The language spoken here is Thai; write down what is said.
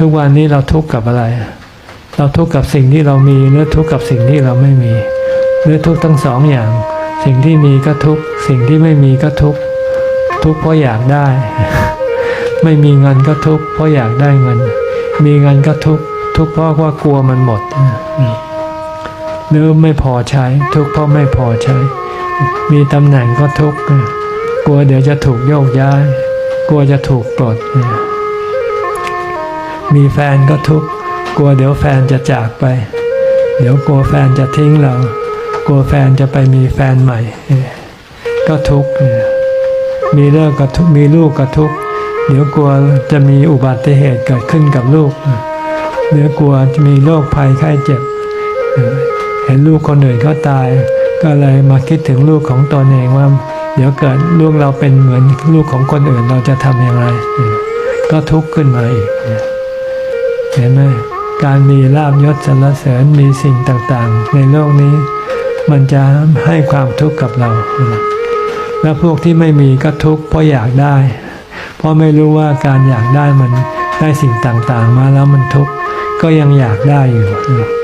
ทุกวันนี้เราทุกข์กับอะไร เราทุกข์กับสิ่งที่เรามีหรือทุกข์กับสิ่งที่เราไม่มี หรือทุกข์ทั้งสองอย่าง สิ่งที่มีก็ทุกข์สิ่งที่ไม่มีก็ทุกข์ทุกข์เพราะอยากได้ ไม่มีเงินก็ทุกข์เพราะอยากได้เงิน มีเงินก็ทุกข์ทุกข์เพราะว่ากลัวมันหมดหรือไม่พอใช้ ทุกข์เพราะไม่พอใช้ มีตำแหน่งก็ทุกข์กลัวเดี๋ยวจะถูกโยกย้าย กลัวจะถูกปลด มีแฟนก็ทุกข์กลัวเดี๋ยวแฟนจะจากไป เดี๋ยวกลัวแฟนจะทิ้งเรา กลัวแฟนจะไปมีแฟนใหม่ ก็ทุกข์มีเลิกก็ทุกข์มีลูกก็ทุกข์เดี๋ยวกลัวจะมีอุบัติเหตุเกิดขึ้นกับลูกเดี๋ยวกลัวจะมีโรคภัยไข้เจ็บ เห็นลูกคนอื่นเขาตาย ก็เลยมาคิดถึงลูกของตนเองว่า เดี๋ยวเกิดลูกเราเป็นเหมือนลูกของคนอื่นเราจะทำอย่างไร ก็ทุกข์ขึ้นมาอีก เห็นไหมการมีลาบยศสรรเสริญมีสิ่งต่างๆ ในโลกนี้ มันจะให้ความทุกข์กับเรา แล้วพวกที่ไม่มีก็ทุกข์เพราะอยากได้ เพราะไม่รู้ว่าการอยากได้มันได้สิ่งต่างๆ มาแล้วมันทุกข์ก็ยังอยากได้อยู่